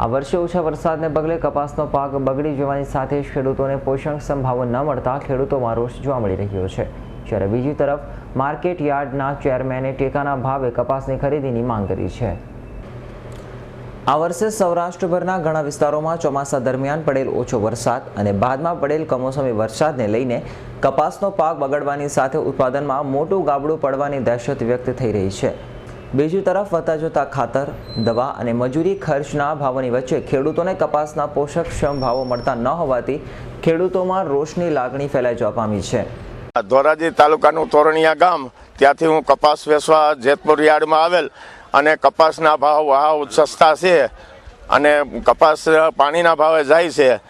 આ વર્ષે ઓછા વરસાદને પગલે કપાસનો પાક બગડી જવાની સાથે ખેડૂતોને પોષણ સંભાવો ન મળતા ખેડૂતોમાં રોષ જોવા મળી રહ્યો છે. જ્યારે બીજી તરફ, માર્કેટ યાર્ડના ચેરમેને ટેકાના ભાવે કપાસની ખરીદીની માંગ કરી છે. આ વર્ષે સૌરાષ્ટ્રભરના ઘણા વિસ્તારોમાં ચોમાસા દરમિયાન પડેલ ઓછો વરસાદ અને બાદમાં પડેલ કમોસમી વરસાદને લઈને કપાસનો પાક બગડવાની સાથે ઉત્પાદનમાં મોટું ગાબડું પડવાની દહેશત વ્યક્ત થઈ રહી છે. બીજી તરફ વધતા જતા ખાતર, દવા અને મજૂરી ખર્ચના ભાવોની વચ્ચે ખેડૂતોને કપાસના પોષકક્ષમ ભાવો મળતા ન હોવાથી ખેડૂતોમાં રોષની લાગણી ફેલાઈ જવા પામી છે. ધોરાજી તાલુકાનું તોરણિયા ગામ, ત્યાંથી હું કપાસ વેચવા જેતપુર યાર્ડમાં આવેલ અને કપાસના ભાવ હાવ સસ્તા છે અને કપાસ પાણીના ભાવે જાય છે.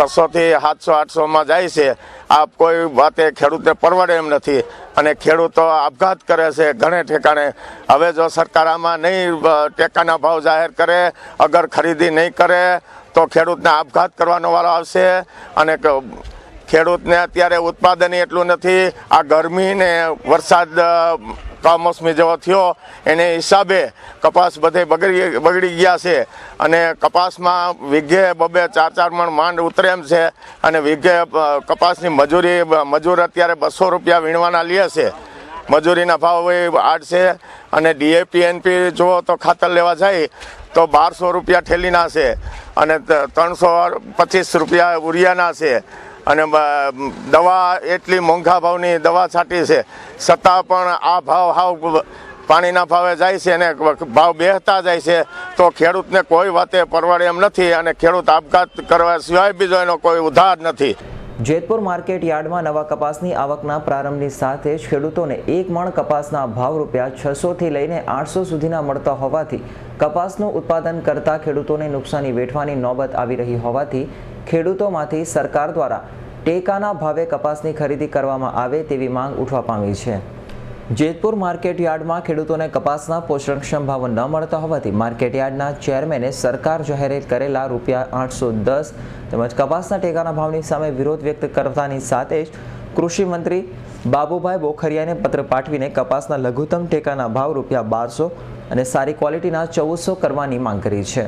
છસોથી સાતસો, આઠસોમાં જાય છે. આ કોઈ વાતે ખેડૂતને પરવડે એમ નથી. અને ખેડૂતો આપઘાત કરે છે ઘણે ઠેકાણે. હવે જો સરકાર આમાં નહીં ટેકાના ભાવ જાહેર કરે, અગર ખરીદી નહીં કરે, તો ખેડૂતને આપઘાત કરવાનો વારો આવશે. અને ખેડૂતને અત્યારે ઉત્પાદન એટલું નથી. આ ગરમી ને વરસાદ કમોસમી જેવો થયો, એને હિસાબે કપાસ બધે બગડી બગડી ગયા છે. અને કપાસમાં વીઘે બબે ચાર ચાર મણ માંડ ઉતરે એમ છે. અને વીઘે કપાસની મજૂરી, મજૂર અત્યારે બસો રૂપિયા વીણવાના લે છે. મજૂરીના ભાવ એ છે. અને ડીએપી, એનપી જુઓ તો ખાતર લેવા જાય તો બારસો રૂપિયા ઠેલીના છે. અને ત્રણસો પચીસ રૂપિયા ઉરિયાના છે. અને દવા એટલી મોંઘા ભાવની દવા છાંટી છે. છતાં પણ આ ભાવ હાવ પાણીના ભાવે જાય છે અને ભાવ બેહતા જાય છે. તો ખેડૂતને કોઈ વાતે પરવડે એમ નથી અને ખેડૂત આપઘાત કરવા સિવાય બીજો એનો કોઈ ઉધાર નથી. જેતપુર માર્કેટ યાર્ડમાં નવા કપાસની આવકના પ્રારંભની સાથે જ ખેડૂતોને એક મણ કપાસના ભાવ રૂપિયા છસોથી લઈને આઠસો સુધીના મળતા હોવાથી કપાસનું ઉત્પાદન કરતા ખેડૂતોને નુકસાની વેઠવાની નોબત આવી રહી હોવાથી ખેડૂતોમાંથી સરકાર દ્વારા ટેકાના ભાવે કપાસની ખરીદી કરવામાં આવે તેવી માંગ ઉઠવા પામી છે. જેતપુર માર્કેટ યાર્ડમાં ખેડૂતોને કપાસના પોષણક્ષમ ભાવો ન મળતા હોવાથી માર્કેટ યાર્ડના ચેરમેને સરકાર જાહેરાત કરેલા રૂપિયા આઠસો દસ તેમજ કપાસના ટેકાના ભાવની સામે વિરોધ વ્યક્ત કરતાની સાથે જ કૃષિ મંત્રી બાબુભાઈ બોખરિયાને પત્ર પાઠવીને કપાસના લઘુત્તમ ટેકાના ભાવ રૂપિયા બારસો અને સારી ક્વોલિટીના ચૌદસો કરવાની માંગ કરી છે.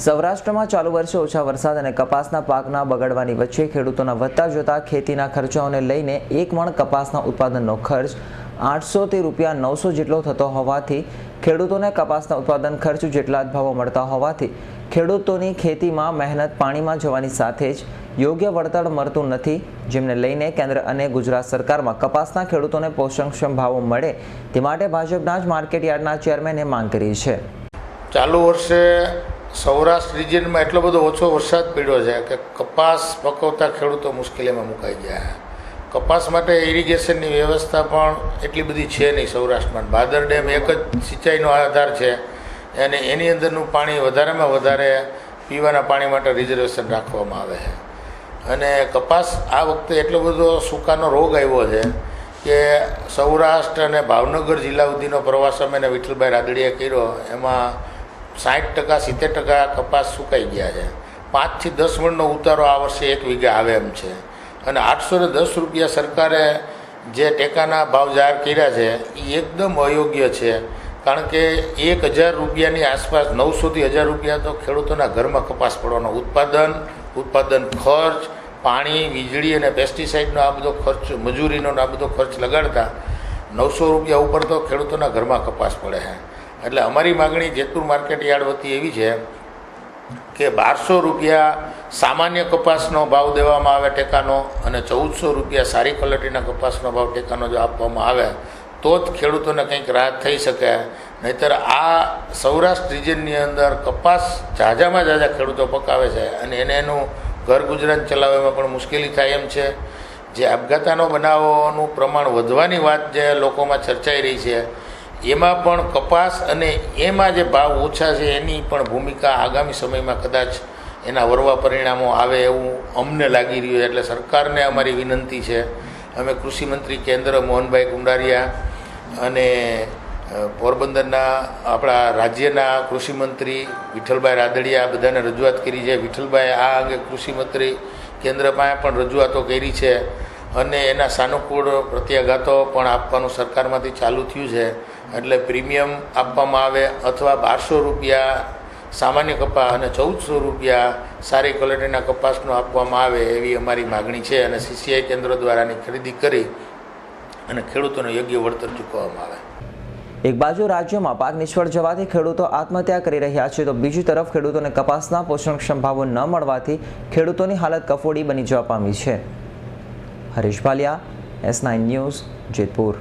સૌરાષ્ટ્રમાં ચાલુ વર્ષે ઓછા વરસાદ અને કપાસના પાકના બગડવાની વચ્ચે ખેડૂતોના વધતા જતા ખેતીના ખર્ચાઓને લઈને એક મણ કપાસના ઉત્પાદનનો ખર્ચ આઠસોથી રૂપિયા નવસો જેટલો થતો હોવાથી ખેડૂતોને કપાસના ઉત્પાદન ખર્ચ જેટલા જ ભાવો મળતા હોવાથી ખેડૂતોની ખેતીમાં મહેનત પાણીમાં જવાની સાથે જ યોગ્ય વળતર મળતું નથી, જેમને લઈને કેન્દ્ર અને ગુજરાત સરકારમાં કપાસના ખેડૂતોને પોષણક્ષમ ભાવો મળે તે માટે ભાજપના જ માર્કેટ યાર્ડના ચેરમેને માંગ કરી છે. ચાલુ વર્ષે સૌરાષ્ટ્ર રિજિયનમાં એટલો બધો ઓછો વરસાદ પડ્યો છે કે કપાસ પકવતા ખેડૂતો મુશ્કેલીમાં મુકાઈ ગયા. કપાસ માટે ઇરિગેશનની વ્યવસ્થા પણ એટલી બધી છે નહીં સૌરાષ્ટ્રમાં. ભાદર ડેમ એક જ સિંચાઈનો આધાર છે અને એની અંદરનું પાણી વધારેમાં વધારે પીવાના પાણી માટે રિઝર્વેશન રાખવામાં આવે છે. અને કપાસ આ વખતે એટલો બધો સૂકાનો રોગ આવ્યો છે કે સૌરાષ્ટ્ર અને ભાવનગર જિલ્લા સુધીનો પ્રવાસ અમે વિઠ્ઠલભાઈ રાદડીએ કર્યો. એમાં સાઠ ટકા, સિત્તેર ટકા કપાસ સુકાઈ ગયા છે. પાંચથી દસ મણનો ઉતારો આ વર્ષે એક વીઘે આવે એમ છે. અને આઠસો ને દસ રૂપિયા સરકારે જે ટેકાના ભાવ જાહેર કર્યા છે એ એકદમ અયોગ્ય છે. કારણ કે એક હજાર રૂપિયાની આસપાસ, નવસોથી હજાર રૂપિયા તો ખેડૂતોના ઘરમાં કપાસ પડવાનો ઉત્પાદન ઉત્પાદન ખર્ચ, પાણી, વીજળી અને પેસ્ટિસાઇડનો આ બધો ખર્ચ, મજૂરીનો આ બધો ખર્ચ લગાડતા નવસો રૂપિયા ઉપર તો ખેડૂતોના ઘરમાં કપાસ પડે છે. એટલે અમારી માગણી જેતપુર માર્કેટ યાર્ડ વતી એવી છે કે બારસો રૂપિયા સામાન્ય કપાસનો ભાવ દેવામાં આવે ટેકાનો અને ચૌદસો રૂપિયા સારી ક્વોલિટીના કપાસનો ભાવ ટેકાનો જો આપવામાં આવે, તો જ ખેડૂતોને કંઈક રાહત થઈ શકે. નહીંતર આ સૌરાષ્ટ્ર રિજનની અંદર કપાસ ઝાઝામાં ઝાઝા ખેડૂતો પકાવે છે અને એને એનું ઘર ગુજરાન ચલાવવામાં પણ મુશ્કેલી થાય એમ છે. જે આપઘાતાનો બનાવોનું પ્રમાણ વધવાની વાત જે લોકોમાં ચર્ચાઈ રહી છે એમાં પણ કપાસ અને એમાં જે ભાવ ઓછા છે, એની પણ ભૂમિકા આગામી સમયમાં કદાચ એના વરવા પરિણામો આવે એવું અમને લાગી રહ્યું એટલે સરકારને અમારી વિનંતી છે. અમે કૃષિમંત્રી કેન્દ્ર મોહનભાઈ કુંડારિયા અને પોરબંદરના આપણા રાજ્યના કૃષિમંત્રી વિઠ્ઠલભાઈ રાદડિયા બધાને રજૂઆત કરી છે. વિઠ્ઠલભાઈ આ અંગે કૃષિમંત્રી પાસે પણ રજૂઆતો કરી છે. અને એના સાનુકૂળ પ્રત્યાઘાતો પણ આપવાનું સરકારમાંથી ચાલુ થયું છે. એટલે પ્રીમિયમ આપવામાં આવે અથવા બારસો રૂપિયા સામાન્ય કપાસ અને ચૌદસો રૂપિયા સારી ક્વોલિટીના કપાસનો આપવામાં આવે એવી અમારી માગણી છે અને સીસીઆઈ કેન્દ્રો દ્વારા આની ખરીદી કરી અને ખેડૂતોને યોગ્ય વળતર ચૂકવવામાં આવે. એક બાજુ રાજ્યમાં પાક નિષ્ફળ જવાથી ખેડૂતો આત્મહત્યા કરી રહ્યા છે, તો બીજી તરફ ખેડૂતોને કપાસના પોષણક્ષમ ભાવો ન મળવાથી ખેડૂતોની હાલત કફોડી બની જવા પામી છે. Harish Bhaliya S nine news Jetpur.